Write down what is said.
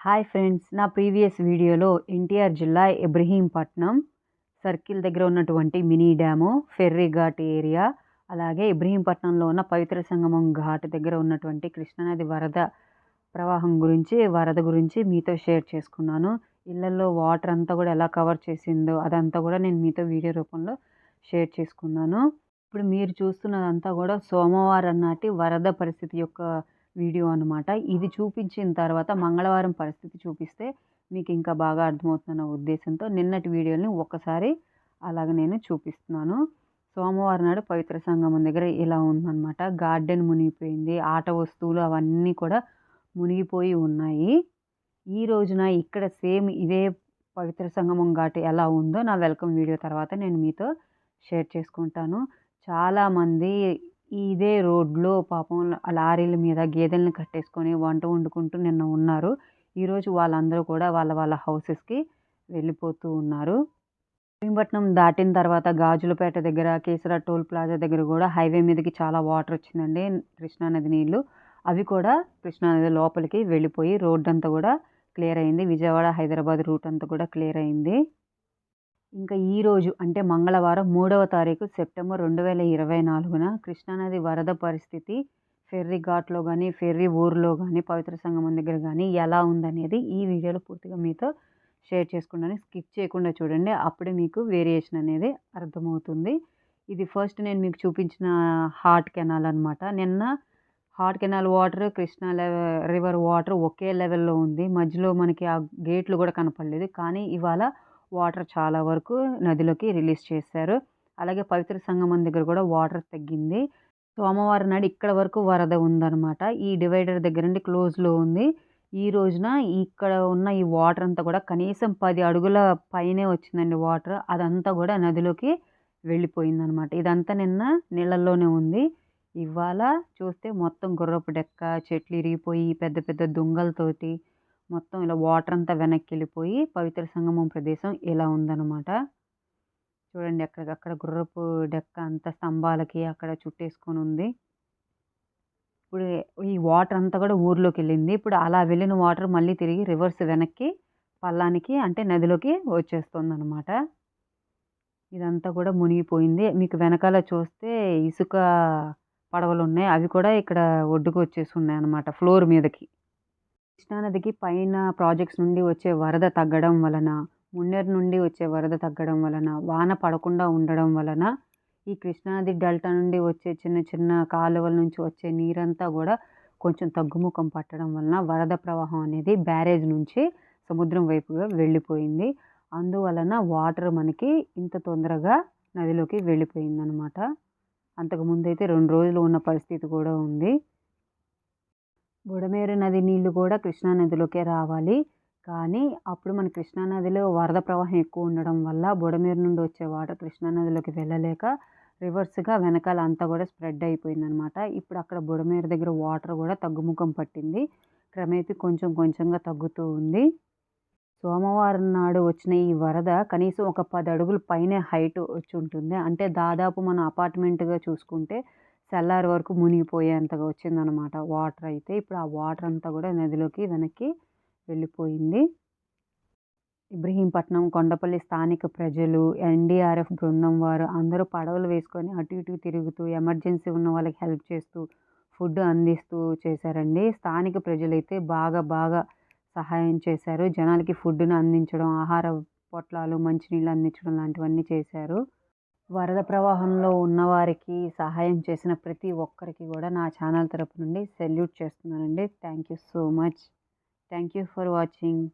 Hi friends నా previous వీడియోలో ఎన్టీఆర్ జిల్లా ఇబ్రహీంపట్నం సర్కిల్ దగ్గర ఉన్నటువంటి mini dam ferry ghat area అలాగే ఇబ్రహీంపట్నంలో ఉన్న పవిత్ర సంగమం ఘాట్ దగ్గర ఉన్నటువంటి కృష్ణానది వరద ప్రవాహం గురించి వరద గురించి మీతో షేర్ చేసుకున్నాను. ఇళ్ళల్లో వాటర్ అంతా కూడా ఎలా కవర్ చేసిందో అదంతా కూడా నేను మీతో వీడియో రూపంలో షేర్ చేసుకున్నాను. ఇప్పుడు మీరు చూస్తున్నదంతా కూడా సోమవారం నాటి వరద పరిస్థితి యొక్క వీడియో అనమాట ఇది చూపించిన తర్వాత మంగళవారం పరిస్థితి చూపిస్తే మీకు ఇంకా బాగా అర్థమవుతున్న ఉద్దేశంతో నిన్నటి వీడియోని ఒక్కసారి అలాగ నేను చూపిస్తున్నాను. సోమవారం నాడు పవిత్ర సంగమం దగ్గర ఇలా ఉందన్నమాట. గార్డెన్ మునిగిపోయింది. ఆట వస్తువులు అవన్నీ కూడా మునిగిపోయి ఉన్నాయి. ఈ రోజున ఇక్కడ సేమ్ ఇదే పవిత్ర సంగమం ఘాటు ఎలా ఉందో నా వెల్కమ్ వీడియో తర్వాత నేను మీతో షేర్ చేసుకుంటాను. చాలామంది ఇదే రోడ్లో పాపం లారీల మీద గేదెలను కట్టేసుకొని వంట వండుకుంటూ నిన్న ఉన్నారు. ఈరోజు వాళ్ళందరూ కూడా వాళ్ళ వాళ్ళ హౌసెస్కి వెళ్ళిపోతూ ఉన్నారు. భీమపట్నం దాటిన తర్వాత గాజులపేట దగ్గర కేసరా టోల్ ప్లాజా దగ్గర కూడా హైవే మీదకి చాలా వాటర్ వచ్చిందండి కృష్ణానది నీళ్ళు అవి కూడా కృష్ణానది లోపలికి వెళ్ళిపోయి రోడ్డు అంతా కూడా క్లియర్ అయింది. విజయవాడ హైదరాబాద్ రూట్ అంతా కూడా క్లియర్ అయింది. ఇంకా ఈరోజు అంటే మంగళవారం మూడవ తారీఖు సెప్టెంబర్ రెండు వేల ఇరవై నాలుగున కృష్ణానది వరద పరిస్థితి ఫెర్రీ ఘాట్లో కానీ ఫెర్రీ ఊర్లో కానీ పవిత్ర సంగమం దగ్గర కానీ ఎలా ఉందనేది ఈ వీడియోలో పూర్తిగా మీతో షేర్ చేసుకుంటాను. స్కిప్ చేయకుండా చూడండి. అప్పుడే మీకు వేరియేషన్ అనేది అర్థమవుతుంది. ఇది ఫస్ట్ నేను మీకు చూపించిన హార్ట్ కెనాల్ అనమాట నిన్న heart canal water Krishna river water ఒకే లెవెల్లో ఉంది. మధ్యలో మనకి ఆ గేట్లు కూడా కనపడలేదు. కానీ ఇవాళ వాటర్ చాలా వరకు నదిలోకి రిలీజ్ చేశారు. అలాగే పవిత్ర సంగమం దగ్గర కూడా వాటర్ తగ్గింది. సోమవారం నాడు ఇక్కడ వరకు వరద ఉందన్నమాట. ఈ డివైడర్ దగ్గర నుండి క్లోజ్లో ఉంది. ఈ రోజున ఇక్కడ ఉన్న ఈ వాటర్ అంతా కూడా కనీసం పది అడుగుల పైనే వచ్చిందండి వాటర్. అదంతా కూడా నదిలోకి వెళ్ళిపోయిందనమాట ఇదంతా నిన్న నీళ్ళల్లోనే ఉంది. ఇవాళ చూస్తే మొత్తం గుర్రపు డెక్క చెట్లు ఇరిగిపోయి పెద్ద పెద్ద దుంగలతోటి మొత్తం ఇలా వాటర్ అంతా వెనక్కి వెళ్ళిపోయి పవిత్ర సంగమం ప్రదేశం ఇలా ఉందన్నమాట. చూడండి అక్కడికక్కడ గుర్రపు డెక్క అంత స్తంభాలకి అక్కడ చుట్టేసుకొని ఉంది. ఇప్పుడు ఈ వాటర్ అంతా కూడా ఊర్లోకి వెళ్ళింది. ఇప్పుడు అలా వెళ్ళిన వాటర్ మళ్ళీ తిరిగి రివర్స్ వెనక్కి పల్లానికి అంటే నదిలోకి వచ్చేస్తుంది అనమాట ఇదంతా కూడా మునిగిపోయింది. మీకు వెనకాల చూస్తే ఇసుక పడవలు ఉన్నాయి. అవి కూడా ఇక్కడ ఒడ్డుకు వచ్చేసి ఉన్నాయి అనమాట ఫ్లోర్ మీదకి. కృష్ణానదికి పైన ప్రాజెక్ట్స్ నుండి వచ్చే వరద తగ్గడం వలన మున్నేరు నుండి వచ్చే వరద తగ్గడం వలన వాన పడకుండా ఉండడం వలన ఈ కృష్ణానది డెల్టా నుండి వచ్చే చిన్న చిన్న కాలువల నుంచి వచ్చే నీరంతా కూడా కొంచెం తగ్గుముఖం పట్టడం వలన వరద ప్రవాహం అనేది బ్యారేజ్ నుంచి సముద్రం వైపుగా వెళ్ళిపోయింది. అందువలన వాటర్ మనకి ఇంత తొందరగా నదిలోకి వెళ్ళిపోయిందనమాట అంతకుముందు అయితే రెండు రోజులు ఉన్న పరిస్థితి కూడా ఉంది. బుడమేరు నది నీళ్ళు కూడా కృష్ణానదిలోకే రావాలి. కానీ అప్పుడు మన కృష్ణానదిలో వరద ప్రవాహం ఎక్కువ ఉండడం వల్ల బుడమేరు నుండి వచ్చే వాటర్ కృష్ణానదిలోకి వెళ్ళలేక రివర్స్గా వెనకాల అంతా కూడా స్ప్రెడ్ అయిపోయిందనమాట ఇప్పుడు అక్కడ బుడమేరు దగ్గర వాటర్ కూడా తగ్గుముఖం పట్టింది. క్రమేపీ కొంచెం కొంచెంగా తగ్గుతూ ఉంది. సోమవారం నాడు వచ్చిన ఈ వరద కనీసం ఒక పది అడుగుల పైనే హైట్ వచ్చి ఉంటుంది. అంటే దాదాపు మన అపార్ట్మెంట్గా చూసుకుంటే సెల్లార్ వరకు మునిగిపోయేంతగా వచ్చిందనమాట వాటర్ అయితే. ఇప్పుడు ఆ వాటర్ అంతా కూడా నదిలోకి వెనక్కి వెళ్ళిపోయింది. ఇబ్రహీంపట్నం కొండపల్లి స్థానిక ప్రజలు ఎన్డీఆర్ఎఫ్ బృందం వారు అందరూ పడవలు వేసుకొని అటు ఇటు తిరుగుతూ ఎమర్జెన్సీ ఉన్న వాళ్ళకి హెల్ప్ చేస్తూ ఫుడ్ అందిస్తూ చేశారండి. స్థానిక ప్రజలైతే బాగా బాగా సహాయం చేశారు. జనాలకి ఫుడ్ను అందించడం ఆహార పొట్లాలు మంచినీళ్ళు అందించడం లాంటివన్నీ చేశారు. వరద ప్రవాహంలో ఉన్నవారికి సహాయం చేసిన ప్రతి ఒక్కరికి కూడా నా ఛానల్ తరపు నుండి సెల్యూట్ చేస్తున్నానండి. Thank you so much. Thank you for watching.